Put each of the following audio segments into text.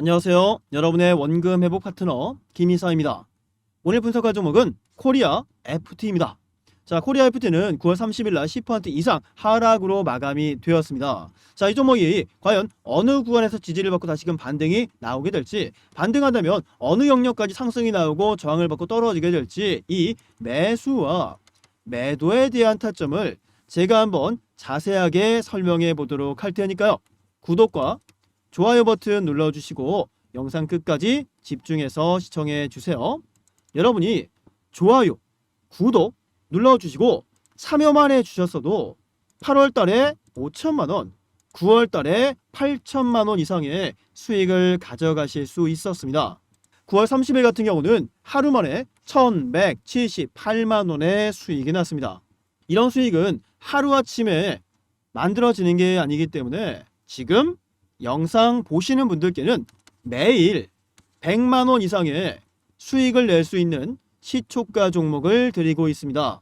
안녕하세요. 여러분의 원금 회복 파트너 김희사입니다. 오늘 분석할 종목은 코리아 FT입니다. 자, 코리아 FT는 9월 30일 날 10% 이상 하락으로 마감이 되었습니다. 자, 이 종목이 과연 어느 구간에서 지지를 받고 다시금 반등이 나오게 될지, 반등한다면 어느 영역까지 상승이 나오고 저항을 받고 떨어지게 될지 이 매수와 매도에 대한 타점을 제가 한번 자세하게 설명해 보도록 할 테니까요. 구독과 좋아요 버튼 눌러주시고 영상 끝까지 집중해서 시청해 주세요. 여러분이 좋아요, 구독 눌러주시고 참여만 해주셨어도 8월 달에 5천만 원, 9월 달에 8천만 원 이상의 수익을 가져가실 수 있었습니다. 9월 30일 같은 경우는 하루 만에 1,178만 원의 수익이 났습니다. 이런 수익은 하루아침에 만들어지는 게 아니기 때문에 지금 영상 보시는 분들께는 매일 100만 원 이상의 수익을 낼 수 있는 시초가 종목을 드리고 있습니다.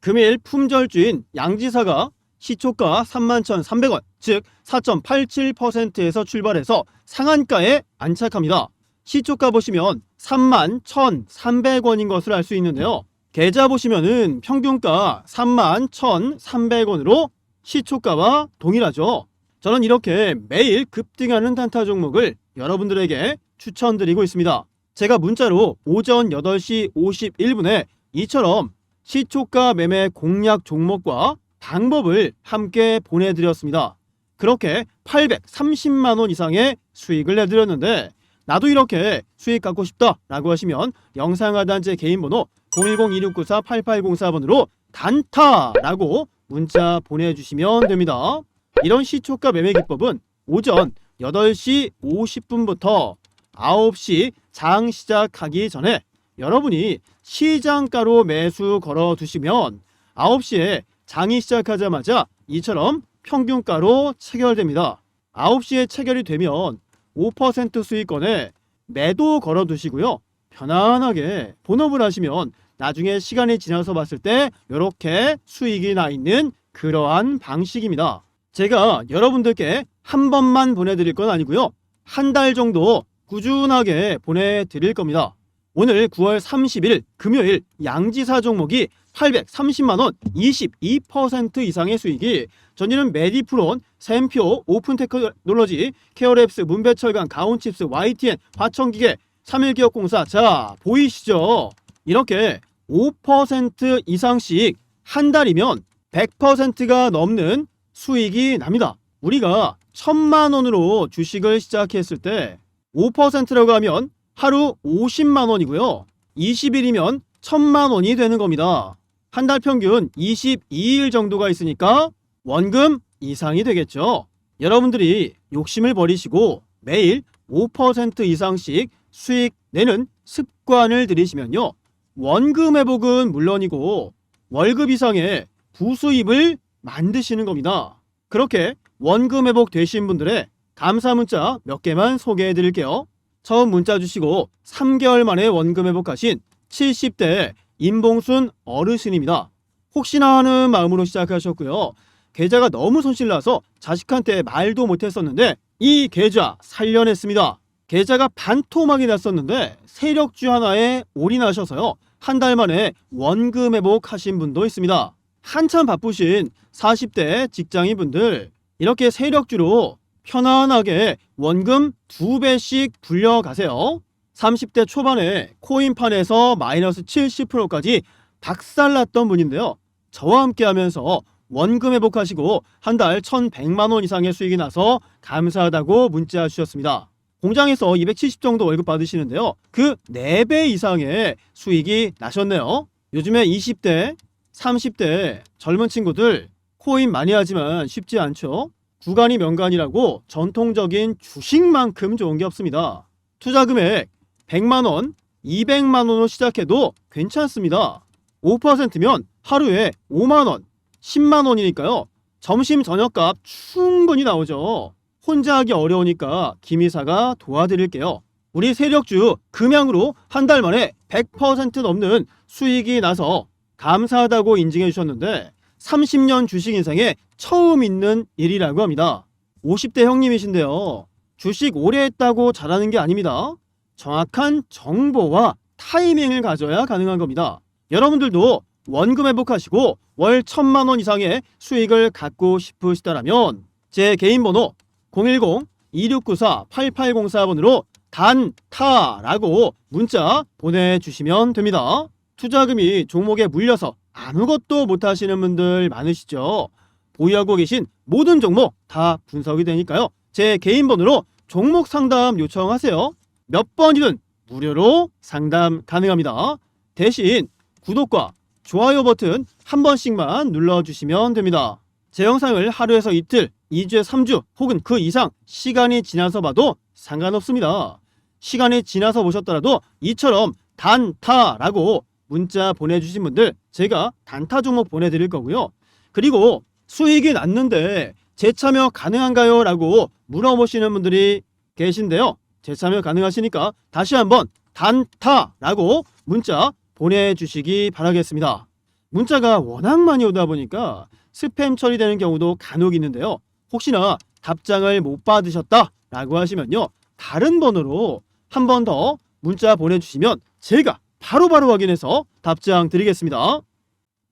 금일 품절주인 양지사가 시초가 31,300원, 즉 4.87%에서 출발해서 상한가에 안착합니다. 시초가 보시면 31,1300원인 것을 알 수 있는데요. 계좌 보시면은 평균가 31,1300원으로 시초가와 동일하죠. 저는 이렇게 매일 급등하는 단타 종목을 여러분들에게 추천드리고 있습니다. 제가 문자로 오전 8시 51분에 이처럼 시초가 매매 공략 종목과 방법을 함께 보내드렸습니다. 그렇게 830만 원 이상의 수익을 내드렸는데 나도 이렇게 수익 갖고 싶다 라고 하시면 영상 하단 제 개인 번호 010-2694-8804번으로 단타라고 문자 보내주시면 됩니다. 이런 시초가 매매 기법은 오전 8시 50분부터 9시 장 시작하기 전에 여러분이 시장가로 매수 걸어 두시면 9시에 장이 시작하자마자 이처럼 평균가로 체결됩니다. 9시에 체결이 되면 5% 수익권에 매도 걸어 두시고요. 편안하게 본업을 하시면 나중에 시간이 지나서 봤을 때 이렇게 수익이 나 있는 그러한 방식입니다. 제가 여러분들께 한 번만 보내드릴 건 아니고요. 한 달 정도 꾸준하게 보내드릴 겁니다. 오늘 9월 30일 금요일 양지사 종목이 830만원 22% 이상의 수익이 전일은 메디프론, 샘표, 오픈테크놀로지, 케어랩스, 문배철강, 가온칩스, YTN, 화천기계, 3일기업공사 자 보이시죠? 이렇게 5% 이상씩 한 달이면 100%가 넘는 수익이 납니다. 우리가 천만 원으로 주식을 시작했을 때 5%라고 하면 하루 50만 원이고요. 20일이면 천만 원이 되는 겁니다. 한 달 평균 22일 정도가 있으니까 원금 이상이 되겠죠. 여러분들이 욕심을 버리시고 매일 5% 이상씩 수익 내는 습관을 들이시면요. 원금 회복은 물론이고 월급 이상의 부수입을 만드시는 겁니다. 그렇게 원금 회복 되신 분들의 감사 문자 몇 개만 소개해 드릴게요. 처음 문자 주시고 3개월 만에 원금 회복하신 70대 임봉순 어르신입니다. 혹시나 하는 마음으로 시작하셨고요. 계좌가 너무 손실나서 자식한테 말도 못했었는데 이 계좌 살려냈습니다. 계좌가 반토막이 났었는데 세력주 하나에 올인하셔서요. 한 달 만에 원금 회복하신 분도 있습니다. 한참 바쁘신 40대 직장인 분들 이렇게 세력주로 편안하게 원금 두 배씩 불려가세요. 30대 초반에 코인판에서 마이너스 70%까지 박살났던 분인데요. 저와 함께 하면서 원금 회복하시고 한 달 1,100만 원 이상의 수익이 나서 감사하다고 문자 주셨습니다. 공장에서 270 정도 월급 받으시는데요. 그 4배 이상의 수익이 나셨네요. 요즘에 20대, 30대 젊은 친구들 코인 많이 하지만 쉽지 않죠. 구간이 명간이라고 전통적인 주식만큼 좋은 게 없습니다. 투자 금액 100만 원, 200만 원으로 시작해도 괜찮습니다. 5%면 하루에 5만 원, 10만 원이니까요. 점심 저녁값 충분히 나오죠. 혼자 하기 어려우니까 김이사가 도와드릴게요. 우리 세력주 금양으로 한 달 만에 100% 넘는 수익이 나서 감사하다고 인증해 주셨는데 30년 주식 인생에 처음 있는 일이라고 합니다. 50대 형님이신데요. 주식 오래 했다고 잘하는 게 아닙니다. 정확한 정보와 타이밍을 가져야 가능한 겁니다. 여러분들도 원금 회복하시고 월 천만 원 이상의 수익을 갖고 싶으시다라면 제 개인 번호 010-2694-8804번으로 단타라고 문자 보내주시면 됩니다. 투자금이 종목에 물려서 아무것도 못하시는 분들 많으시죠. 보유하고 계신 모든 종목 다 분석이 되니까요. 제 개인 번호로 종목 상담 요청하세요. 몇 번이든 무료로 상담 가능합니다. 대신 구독과 좋아요 버튼 한 번씩만 눌러주시면 됩니다. 제 영상을 하루에서 이틀, 2주에 3주 혹은 그 이상 시간이 지나서 봐도 상관없습니다. 시간이 지나서 보셨더라도 이처럼 단타라고 문자 보내주신 분들 제가 단타 종목 보내드릴 거고요. 그리고 수익이 났는데 재참여 가능한가요? 라고 물어보시는 분들이 계신데요. 재참여 가능하시니까 다시 한번 단타라고 문자 보내주시기 바라겠습니다. 문자가 워낙 많이 오다 보니까 스팸 처리되는 경우도 간혹 있는데요. 혹시나 답장을 못 받으셨다라고 하시면요. 다른 번호로 한 번 더 문자 보내주시면 제가 바로 바로 확인해서 답장 드리겠습니다.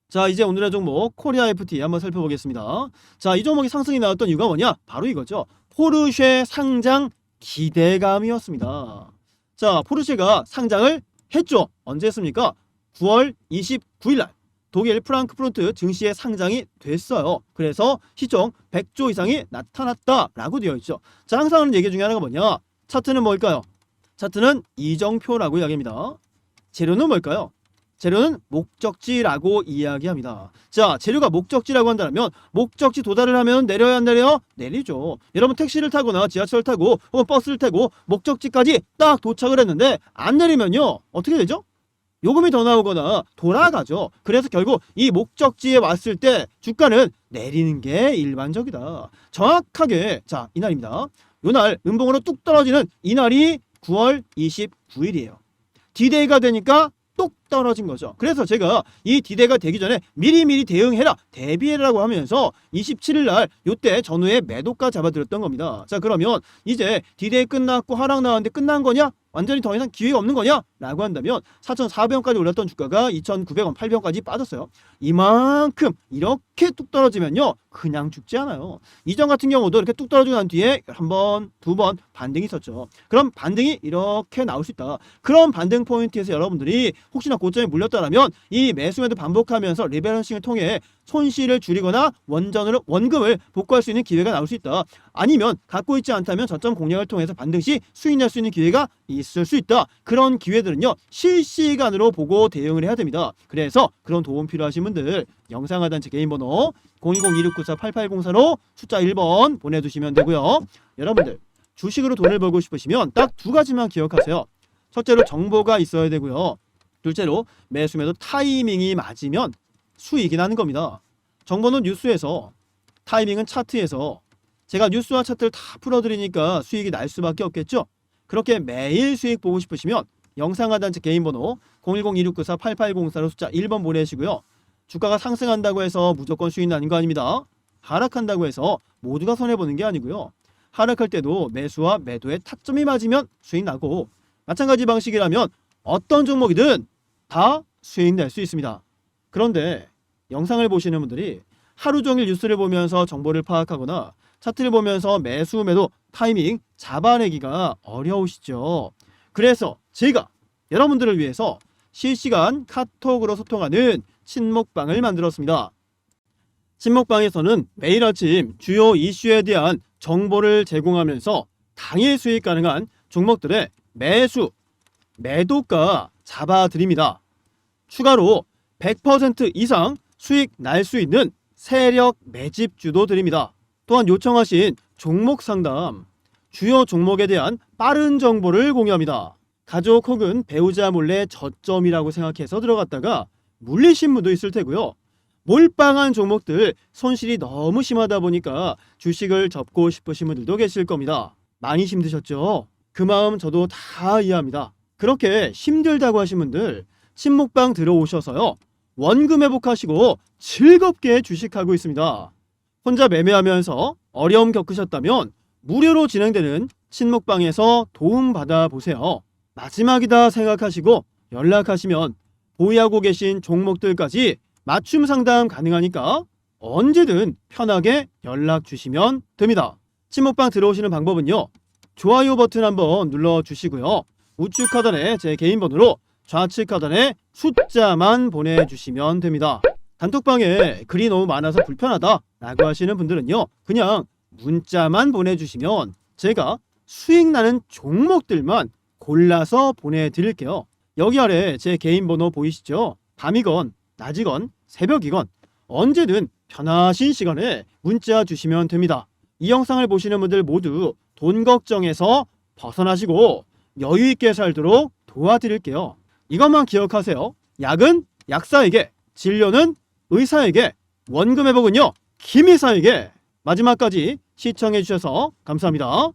자, 이제 오늘의 종목 코리아 FT 한번 살펴보겠습니다. 자, 이 종목이 상승이 나왔던 이유가 뭐냐? 바로 이거죠. 포르쉐 상장 기대감이었습니다. 자, 포르쉐가 상장을 했죠. 언제 했습니까? 9월 29일 날 독일 프랑크푸르트 증시에 상장이 됐어요. 그래서 시총 100조 이상이 나타났다라고 되어 있죠. 자, 항상 하는 얘기 중에 하나가 뭐냐? 차트는 뭘까요? 차트는 이정표라고 이야기합니다. 재료는 뭘까요? 재료는 목적지라고 이야기합니다. 자, 재료가 목적지라고 한다면 목적지 도달을 하면 내려야 안 내려요? 내리죠. 여러분 택시를 타거나 지하철 타고 혹은 버스를 타고 목적지까지 딱 도착을 했는데 안 내리면요. 어떻게 되죠? 요금이 더 나오거나 돌아가죠. 그래서 결국 이 목적지에 왔을 때 주가는 내리는 게 일반적이다. 정확하게 자, 이날입니다. 요날 음봉으로 뚝 떨어지는 이날이 9월 29일이에요. 디데이가 되니까 뚝 떨어진 거죠. 그래서 제가 이 디데이가 되기 전에 미리미리 대응해라, 대비해라고 하면서 27일 날 요때 전후에 매도가 잡아드렸던 겁니다. 자 그러면 이제 디데이 끝났고 하락 나왔는데 끝난 거냐? 완전히 더 이상 기회가 없는 거냐? 라고 한다면 4,400원까지 올랐던 주가가 2,900원, 800원까지 빠졌어요. 이만큼 이렇게 뚝 떨어지면요. 그냥 죽지 않아요. 이전 같은 경우도 이렇게 뚝 떨어지고 난 뒤에 한 번, 두 번 반등이 있었죠. 그럼 반등이 이렇게 나올 수 있다. 그런 반등 포인트에서 여러분들이 혹시나 고점에 물렸다면 이 매수매도 반복하면서 리밸런싱을 통해 손실을 줄이거나 원전으로 원금을 복구할 수 있는 기회가 나올 수 있다. 아니면 갖고 있지 않다면 저점 공략을 통해서 반등 시 수익 낼수 있는 기회가 있을 수 있다. 그런 기회들은요 실시간으로 보고 대응을 해야 됩니다. 그래서 그런 도움 필요하신 분들 영상 하단 제 개인 번호 010-2694-8804로 숫자 1번 보내주시면 되고요. 여러분들 주식으로 돈을 벌고 싶으시면 딱 두 가지만 기억하세요. 첫째로 정보가 있어야 되고요. 둘째로 매수 매도 타이밍이 맞으면 수익이 나는 겁니다. 정보는 뉴스에서 타이밍은 차트에서 제가 뉴스와 차트를 다 풀어드리니까 수익이 날 수밖에 없겠죠. 그렇게 매일 수익 보고 싶으시면 영상 하단 제 개인 번호 010-2694-8804로 숫자 1번 보내시고요. 주가가 상승한다고 해서 무조건 수익 나는 거 아닙니다. 하락한다고 해서 모두가 손해보는 게 아니고요. 하락할 때도 매수와 매도의 타점이 맞으면 수익 나고 마찬가지 방식이라면 어떤 종목이든 다 수익 낼 수 있습니다. 그런데 영상을 보시는 분들이 하루 종일 뉴스를 보면서 정보를 파악하거나 차트를 보면서 매수 매도 타이밍 잡아내기가 어려우시죠. 그래서 제가 여러분들을 위해서 실시간 카톡으로 소통하는 친목방을 만들었습니다. 친목방에서는 매일 아침 주요 이슈에 대한 정보를 제공하면서 당일 수익 가능한 종목들의 매수, 매도가 잡아드립니다. 추가로 100% 이상 수익 날 수 있는 세력 매집 주도 드립니다. 또한 요청하신 종목 상담, 주요 종목에 대한 빠른 정보를 공유합니다. 가족 혹은 배우자 몰래 저점이라고 생각해서 들어갔다가 물리신 분도 있을 테고요. 몰빵한 종목들 손실이 너무 심하다 보니까 주식을 접고 싶으신 분들도 계실 겁니다. 많이 힘드셨죠? 그 마음 저도 다 이해합니다. 그렇게 힘들다고 하신 분들 친목방 들어오셔서요. 원금 회복하시고 즐겁게 주식하고 있습니다. 혼자 매매하면서 어려움 겪으셨다면 무료로 진행되는 친목방에서 도움받아 보세요. 마지막이다 생각하시고 연락하시면 보유하고 계신 종목들까지 맞춤 상담 가능하니까 언제든 편하게 연락 주시면 됩니다. 친목방 들어오시는 방법은요. 좋아요 버튼 한번 눌러 주시고요. 우측 하단에 제 개인 번호로 좌측 하단에 숫자만 보내주시면 됩니다. 단톡방에 글이 너무 많아서 불편하다 라고 하시는 분들은요. 그냥 문자만 보내주시면 제가 수익 나는 종목들만 골라서 보내드릴게요. 여기 아래 제 개인 번호 보이시죠? 밤이건 낮이건 새벽이건 언제든 편하신 시간에 문자 주시면 됩니다. 이 영상을 보시는 분들 모두 돈 걱정에서 벗어나시고 여유 있게 살도록 도와드릴게요. 이것만 기억하세요. 약은 약사에게, 진료는 의사에게, 원금 회복은요 김의사에게. 마지막까지 시청해 주셔서 감사합니다.